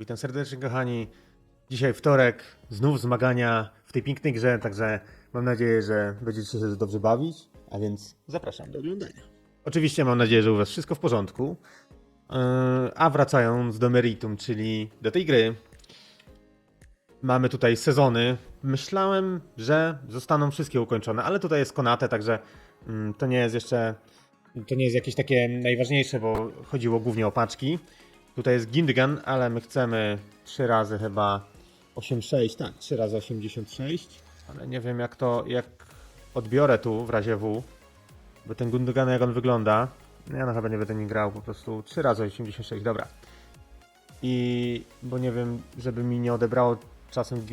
Witam serdecznie, kochani. Dzisiaj wtorek, znów zmagania w tej pięknej grze, także mam nadzieję, że będziecie się dobrze bawić, a więc zapraszam do oglądania. Oczywiście mam nadzieję, że u Was wszystko w porządku. Yy, A wracając do meritum, czyli do tej gry, mamy tutaj sezony. Myślałem, że zostaną wszystkie ukończone, ale tutaj jest Konate, także mm, to nie jest jeszcze. To nie jest jakieś takie najważniejsze, bo chodziło głównie o paczki. Tutaj jest Gindigan, ale my chcemy 3 razy chyba 8,6, tak, 3 razy 86, ale nie wiem jak to, jak odbiorę tu w razie W, bo ten Gundogan jak on wygląda, no ja no chyba nie będę nim grał, po prostu 3 razy 86, dobra. I, bo nie wiem, żeby mi nie odebrało czasem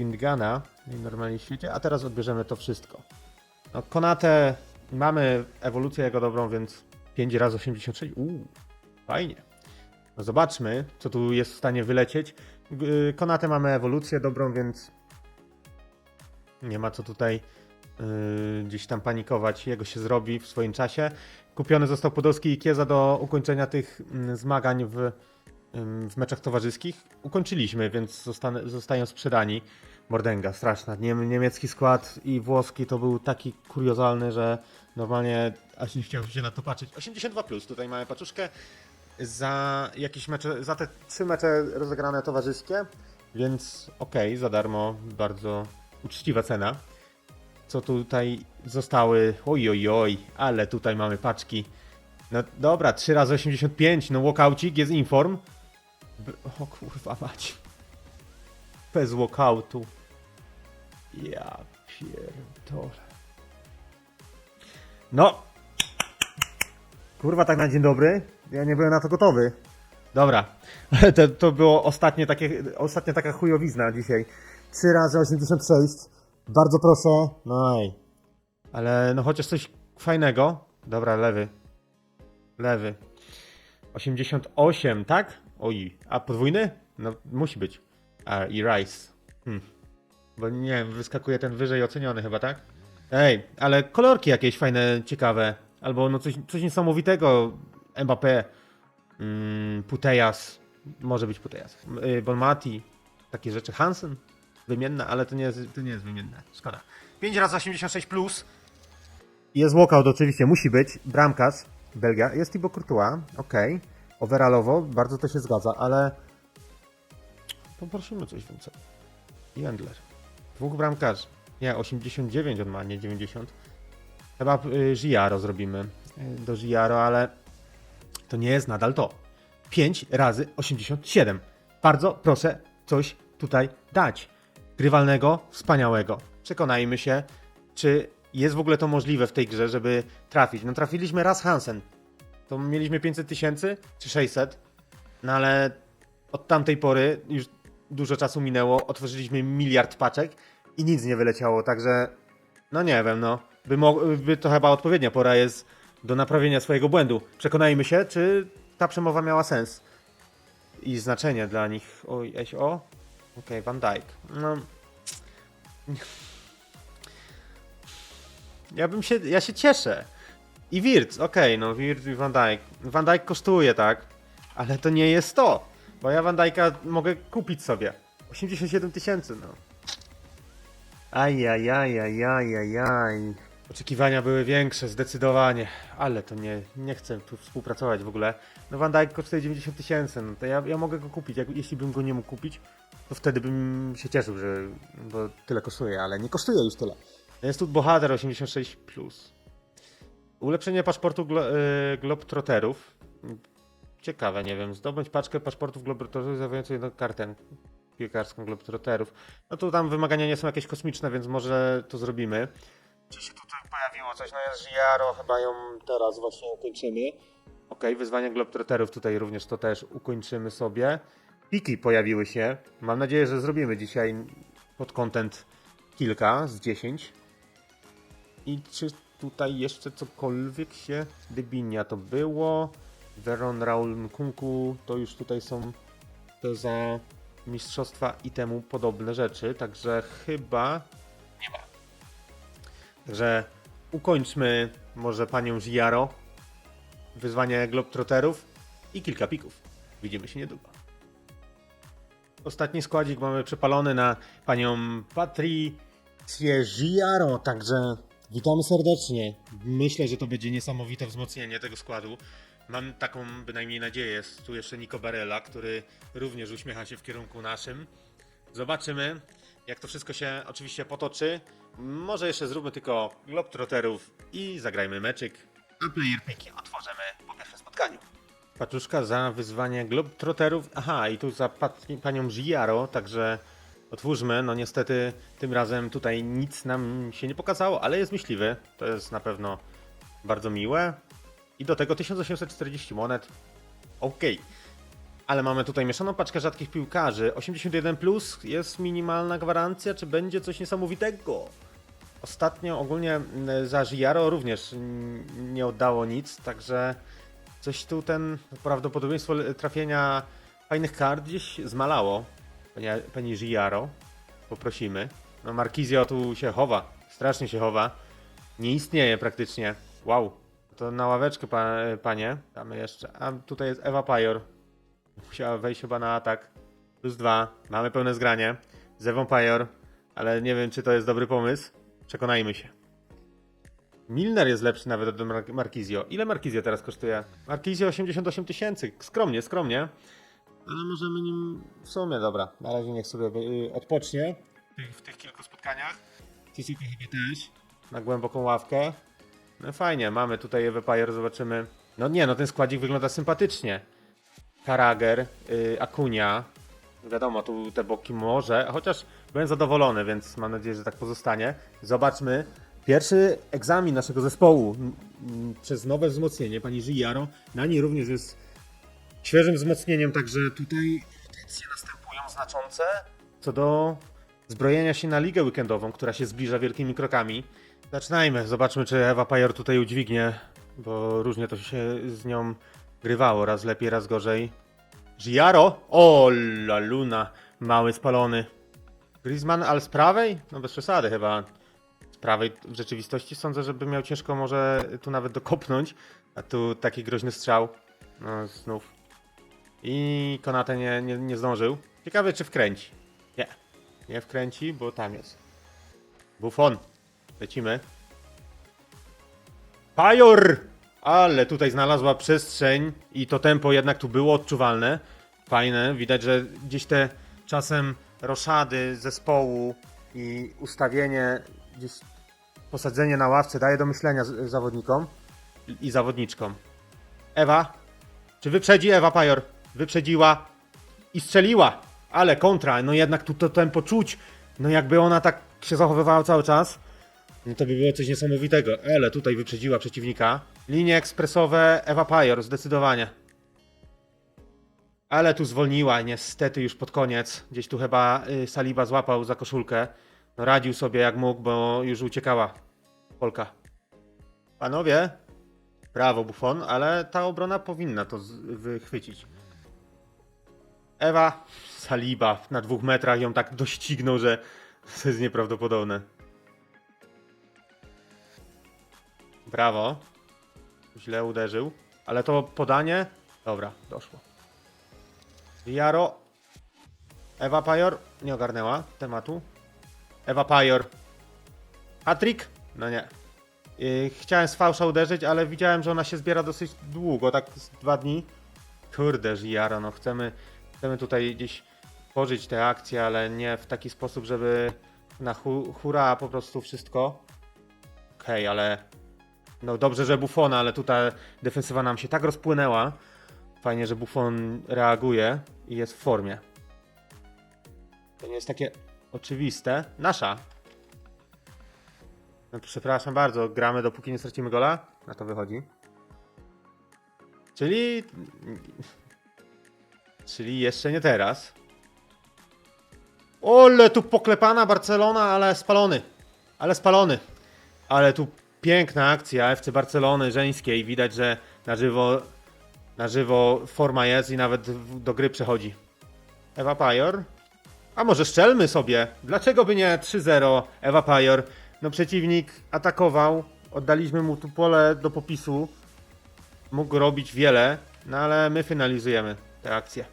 normalnie w świecie, a teraz odbierzemy to wszystko. No, Konate, mamy ewolucję jego dobrą, więc 5 razy 86, uuu, fajnie. No zobaczmy, co tu jest w stanie wylecieć. G- y, Konate mamy ewolucję dobrą, więc nie ma co tutaj yy, gdzieś tam panikować. Jego się zrobi w swoim czasie. Kupiony został Podolski i Kieza do ukończenia tych mm, zmagań w, ym, w meczach towarzyskich. Ukończyliśmy, więc zostają sprzedani. Mordęga, straszna. Niem, niemiecki skład i włoski to był taki kuriozalny, że normalnie aż nie chciał się na to patrzeć. 82+, plus. tutaj mamy paczuszkę za jakieś mecze, za te trzy mecze rozegrane towarzyskie, więc okej, za darmo, bardzo uczciwa cena. Co tutaj zostały, oj, oj, oj, ale tutaj mamy paczki. No dobra, 3 razy 85, no walkoucik jest inform. O kurwa mać. Bez walkoutu. Ja pierdolę. No, Kurwa, tak na dzień dobry. Ja nie byłem na to gotowy. Dobra, to, to było ostatnie takie, ostatnia taka chujowizna dzisiaj. 3 razy 86. Bardzo proszę. No i. Ale no chociaż coś fajnego. Dobra, lewy. Lewy. 88, tak? Oj, a podwójny? No musi być. A i Rice. Hm. Bo nie wiem, wyskakuje ten wyżej oceniony chyba, tak? Ej, ale kolorki jakieś fajne, ciekawe. Albo no coś, coś niesamowitego. Mbappé, mm, Putejas, może być Putejas, yy, Bonmati, takie rzeczy. Hansen, wymienna, ale to nie jest, to nie jest wymienne. Szkoda. 5 razy 86 plus. Jest walkout oczywiście, musi być. Bramkarz, Belgia. Jest Thibaut Courtois, okej. Overallowo, bardzo to się zgadza, ale poprosimy coś więcej. Jendler. Dwóch bramkarzy. Nie, 89 on ma, nie 90. Chyba y, Giaro zrobimy y, do Giaro, ale to nie jest nadal to. 5 razy 87. Bardzo proszę coś tutaj dać. Grywalnego, wspaniałego. Przekonajmy się, czy jest w ogóle to możliwe w tej grze, żeby trafić. No trafiliśmy raz Hansen. To mieliśmy 500 tysięcy, czy 600. No ale od tamtej pory już dużo czasu minęło, otworzyliśmy miliard paczek i nic nie wyleciało, także no nie wiem, no. By, mo- by to chyba odpowiednia pora jest do naprawienia swojego błędu. Przekonajmy się, czy ta przemowa miała sens i znaczenie dla nich. Oj, eś, o. Okej, Van Dijk. No. Ja bym się, ja się cieszę. I Wirtz, okej, no Wirtz i Van Dijk. Van Dijk kosztuje, tak? Ale to nie jest to. Bo ja Van Dijk'a mogę kupić sobie. 87 tysięcy, no. Ajajajajajajaj. Oczekiwania były większe, zdecydowanie, ale to nie, nie chcę tu współpracować w ogóle. No Van Dijk kosztuje 90 tysięcy, no to ja, ja mogę go kupić. Jak, jeśli bym go nie mógł kupić, to wtedy bym się cieszył, że bo tyle kosztuje, ale nie kosztuje już tyle. Jest tu bohater 86+. Plus. Ulepszenie paszportu glo, y, Globetrotterów. Ciekawe, nie wiem. Zdobądź paczkę paszportów Globetrotterów zawierającą jedną kartę piłkarską Globetrotterów. No to tam wymagania nie są jakieś kosmiczne, więc może to zrobimy. Czy się tutaj pojawiło coś? No jest Giaro, chyba ją teraz właśnie ukończymy. Okej, wyzwania Globetrotterów tutaj również to też ukończymy sobie. Piki pojawiły się. Mam nadzieję, że zrobimy dzisiaj pod content kilka z 10. I czy tutaj jeszcze cokolwiek się dybinia to było? Veron Raul Nkunku to już tutaj są te za mistrzostwa i temu podobne rzeczy, także chyba. Także ukończmy może panią Giaro, wyzwanie Globetrotterów i kilka pików. Widzimy się niedługo. ostatni składzik mamy przepalony na panią Patricję Giaro, także witamy serdecznie. Myślę, że to będzie niesamowite wzmocnienie tego składu. Mam taką bynajmniej nadzieję. Jest tu jeszcze Nico Barella, który również uśmiecha się w kierunku naszym. Zobaczymy, jak to wszystko się oczywiście potoczy. Może jeszcze zróbmy tylko Globetrotterów i zagrajmy meczyk. A player picki otworzymy po pierwszym spotkaniu. Paczuszka za wyzwanie Globetrotterów. Aha, i tu za panią Giaro, także otwórzmy. No niestety tym razem tutaj nic nam się nie pokazało, ale jest myśliwy. To jest na pewno bardzo miłe. I do tego 1840 monet. Okej. Ale mamy tutaj mieszaną paczkę rzadkich piłkarzy. 81 plus jest minimalna gwarancja, czy będzie coś niesamowitego? Ostatnio ogólnie mm, za Giaro również nie oddało nic, także coś tu ten prawdopodobieństwo trafienia fajnych kart gdzieś zmalało. Pani, Giaro, poprosimy. No Markizio tu się chowa, strasznie się chowa. Nie istnieje praktycznie. Wow. To na ławeczkę, pa, panie. Damy jeszcze. A tutaj jest Ewa Pajor. Musiała wejść chyba na atak. Plus dwa. Mamy pełne zgranie. Z Ewą Pajor. Ale nie wiem, czy to jest dobry pomysł. Przekonajmy się. Milner jest lepszy nawet od Mar- Markizio. Ile Markizio teraz kosztuje? Markizio 88 tysięcy. Skromnie, skromnie. Ale możemy nim w sumie, dobra. Na razie niech sobie y, odpocznie. W tych, kilku spotkaniach. TCP chyba też. Na głęboką ławkę. No fajnie, mamy tutaj Ewę Pajer, zobaczymy. No nie, no ten składzik wygląda sympatycznie. Karager, y, Akunia. Wiadomo, tu te boki może, chociaż byłem zadowolony, więc mam nadzieję, że tak pozostanie. Zobaczmy. Pierwszy egzamin naszego zespołu m, m, przez nowe wzmocnienie, pani Giaro. Na niej również jest świeżym wzmocnieniem, także tutaj tendencje następują znaczące. Co do zbrojenia się na ligę weekendową, która się zbliża wielkimi krokami. Zaczynajmy, zobaczmy czy Ewa Pajer tutaj udźwignie, bo różnie to się z nią grywało, raz lepiej, raz gorzej. Giaro? O, la luna, mały spalony. Griezmann, ale z prawej? No bez przesady chyba. Z prawej w rzeczywistości sądzę, żeby miał ciężko może tu nawet dokopnąć, a tu taki groźny strzał. No znów. I Konate nie, nie, nie zdążył. Ciekawe czy wkręci. Nie, nie wkręci, bo tam jest. Buffon. Lecimy. Pajor! Ale tutaj znalazła przestrzeń i to tempo jednak tu było odczuwalne. Fajne. Widać, że gdzieś te czasem roszady zespołu i ustawienie, gdzieś posadzenie na ławce daje do myślenia z- zawodnikom i zawodniczkom. Ewa, czy wyprzedzi Ewa Pajor? Wyprzedziła i strzeliła. Ale kontra, no jednak tu to tempo czuć. No jakby ona tak się zachowywała cały czas, no to by było coś niesamowitego. Ale tutaj wyprzedziła przeciwnika. Linie ekspresowe Ewa Pajor, zdecydowanie. Ale tu zwolniła, niestety już pod koniec. Gdzieś tu chyba y, Saliba złapał za koszulkę. No radził sobie jak mógł, bo już uciekała Polka. Panowie, brawo Buffon, ale ta obrona powinna to wychwycić. Ewa, Saliba na dwóch metrach ją tak doścignął, że to jest nieprawdopodobne. Brawo. Źle uderzył. Ale to podanie. Dobra, doszło. Jaro. Ewa Pajor nie ogarnęła tematu. Ewa Pajor. Hattrick? No nie. Yy, chciałem z fałsza uderzyć, ale widziałem, że ona się zbiera dosyć długo, tak dwa dni. Kurde, Jaro, no chcemy, chcemy tutaj gdzieś tworzyć te akcje, ale nie w taki sposób, żeby na hu hura po prostu wszystko. Okej, ale no dobrze, że Buffona, ale tutaj defensywa nam się tak rozpłynęła. Fajnie, że Buffon reaguje i jest w formie. To nie jest takie oczywiste. Nasza. No, przepraszam bardzo, gramy dopóki nie stracimy gola? Na to wychodzi. Czyli... Czyli jeszcze nie teraz. Ole, tu poklepana Barcelona, ale spalony. Ale spalony. Ale tu piękna akcja FC Barcelony żeńskiej. Widać, że na żywo, na żywo forma jest i nawet do gry przechodzi. Ewa Pajor. A może szczelmy sobie? Dlaczego by nie 3-0 Ewa Pajor? No przeciwnik atakował, oddaliśmy mu tu pole do popisu. Mógł robić wiele, no ale my finalizujemy tę akcję.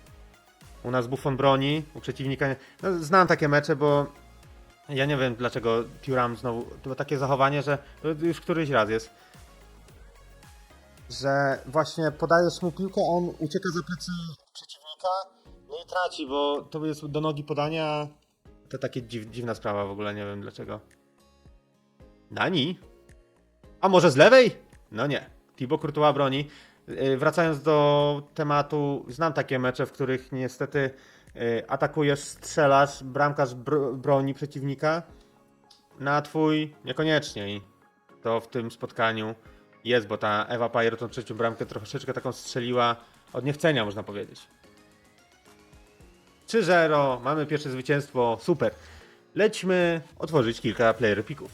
U nas Buffon broni, u przeciwnika... No, znam takie mecze, bo ja nie wiem dlaczego Thuram znowu... To było takie zachowanie, że to już któryś raz jest. Że właśnie podajesz mu piłkę, on ucieka za plecy przeciwnika, no i traci, bo to jest do nogi podania. To takie dziw, dziwna sprawa w ogóle, nie wiem dlaczego. Nani? A może z lewej? No nie. Thibaut Courtois broni. Yy, Wracając do tematu, znam takie mecze, w których niestety atakujesz, strzelasz, bramkarz br- broni przeciwnika, na twój niekoniecznie. I to w tym spotkaniu jest, bo ta Ewa Pajer tą trzecią bramkę troszeczkę taką strzeliła od niechcenia, można powiedzieć. 3-0, mamy pierwsze zwycięstwo, super. Lećmy otworzyć kilka player pików.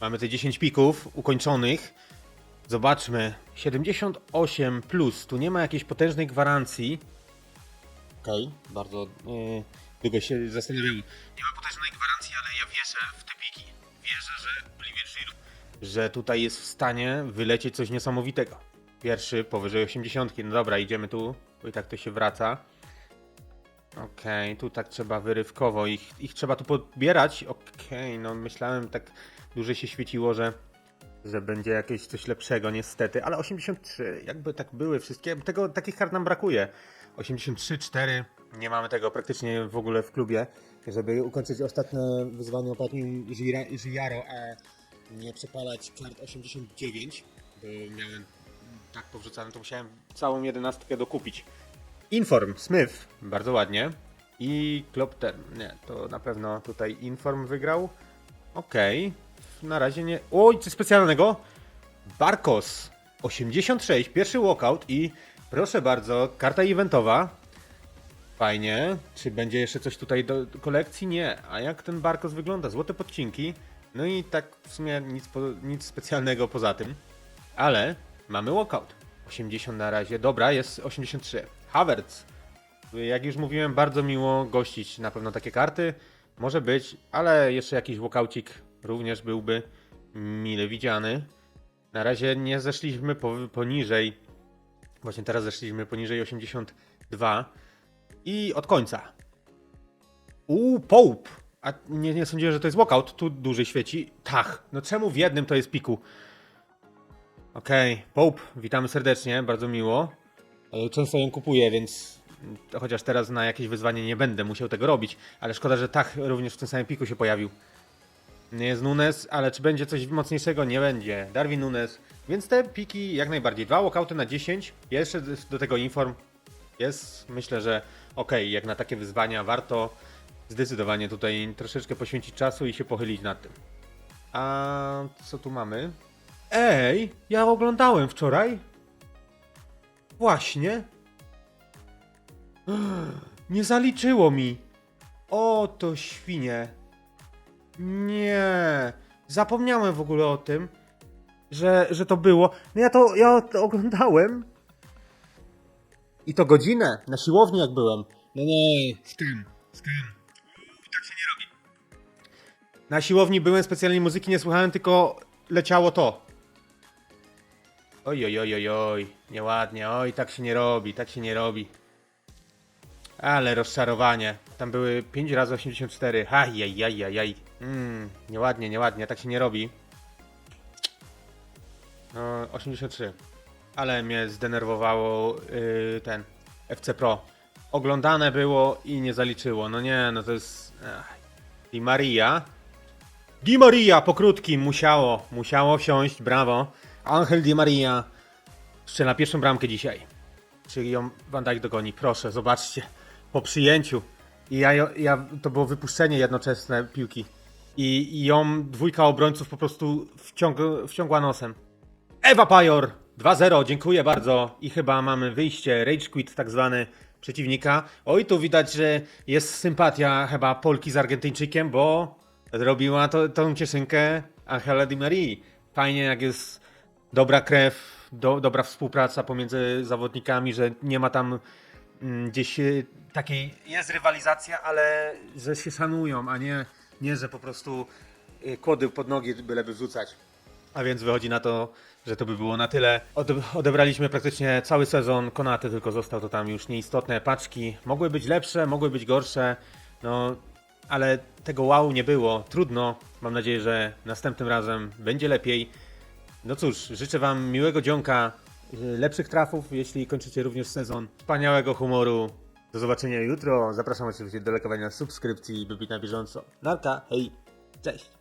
Mamy te 10 pików ukończonych. Zobaczmy. 78 plus. Tu nie ma jakiejś potężnej gwarancji. Okej, bardzo yy, długo się zastanawiałem. Nie ma potężnej gwarancji, ale ja wierzę w te piki. Wierzę, że Olivier Giroud, że tutaj jest w stanie wylecieć coś niesamowitego. Pierwszy powyżej 80. No dobra, idziemy tu, bo i tak to się wraca. Okej, tu tak trzeba wyrywkowo. Ich, ich trzeba tu podbierać. Okej, no myślałem tak dłużej się świeciło, że, że będzie jakieś coś lepszego, niestety. Ale 83, jakby tak były wszystkie. Tego, takich kart nam brakuje. 83, 4. Nie mamy tego praktycznie w ogóle w klubie. Żeby ukończyć ostatnie wyzwanie ostatnim Giaro, a nie przepalać kart 89, bo miałem tak powrzucane, to musiałem całą jedenastkę dokupić. Inform, Smith, bardzo ładnie. I Klopter, nie, to na pewno tutaj Inform wygrał. Okej, na razie nie. Oj, coś specjalnego. Barkos, 86, pierwszy walkout i proszę bardzo, karta eventowa. Fajnie. Czy będzie jeszcze coś tutaj do kolekcji? Nie. A jak ten Barkos wygląda? Złote podcinki. No i tak w sumie nic, po, nic specjalnego poza tym. Ale mamy walkout. 80 na razie. Dobra, jest 83. Havertz. Jak już mówiłem, bardzo miło gościć na pewno takie karty. Może być, ale jeszcze jakiś walkoucik również byłby mile widziany. Na razie nie zeszliśmy po, poniżej. Właśnie teraz zeszliśmy poniżej 82. I od końca. Uuu, Pope. A nie, nie sądziłem, że to jest walkout. Tu dłużej świeci. Tak. No czemu w jednym to jest piku? Okej, Pope, witamy serdecznie, bardzo miło. E, Często ją kupuję, więc chociaż teraz na jakieś wyzwanie nie będę musiał tego robić, ale szkoda, że tak również w tym samym piku się pojawił. Nie jest Nunes, ale czy będzie coś mocniejszego? Nie będzie. Darwin Nunes. Więc te piki jak najbardziej. Dwa walkouty na 10. Jeszcze do tego inform. Jest, myślę, że okej, jak na takie wyzwania warto zdecydowanie tutaj troszeczkę poświęcić czasu i się pochylić nad tym. A co tu mamy? Ej, ja oglądałem wczoraj. Właśnie. Nie zaliczyło mi. O, to świnie. Nie. Zapomniałem w ogóle o tym, że, że to było. No ja to, ja to oglądałem. I to godzinę. Na siłowni jak byłem. No nie, skam, skam. Tak się nie robi. Na siłowni byłem, specjalnie muzyki nie słuchałem, tylko leciało to. Oj, oj, oj, oj, oj, nieładnie, oj, tak się nie robi, tak się nie robi. Ale rozczarowanie. Tam były 5 razy 84. Ajajajajaj. Mm, nieładnie, nieładnie, tak się nie robi. No, 83. Ale mnie zdenerwowało yy, ten FC Pro. Oglądane było i nie zaliczyło. No nie, no to jest. Ach. Di Maria. Di Maria po krótkim musiało, musiało wsiąść, brawo. Angel Di Maria strzela pierwszą bramkę dzisiaj. Czy ją Van Dijk dogoni? Proszę, zobaczcie. Po przyjęciu. I ja, ja, to było wypuszczenie jednoczesne piłki. I, i ją dwójka obrońców po prostu wciąg, wciągła nosem. Ewa Pajor 2-0, dziękuję bardzo. I chyba mamy wyjście, rage quit tak zwany przeciwnika. Oj, tu widać, że jest sympatia chyba Polki z Argentyńczykiem, bo zrobiła to, tą cieszynkę Angela Di Marii. Fajnie jak jest dobra krew, do, dobra współpraca pomiędzy zawodnikami, że nie ma tam mm, gdzieś e, takiej, jest rywalizacja, ale że się szanują, a nie, nie że po prostu e, kłody pod nogi byleby wrzucać. A więc wychodzi na to, że to by było na tyle. Ode- odebraliśmy praktycznie cały sezon. Konaty tylko został to tam już nieistotne. Paczki mogły być lepsze, mogły być gorsze. No, ale tego wow nie było. Trudno. Mam nadzieję, że następnym razem będzie lepiej. No cóż, życzę Wam miłego dzionka, lepszych trafów, jeśli kończycie również sezon. Wspaniałego humoru. Do zobaczenia jutro. Zapraszam oczywiście do lajkowania subskrypcji, by być na bieżąco. Narka, hej, cześć.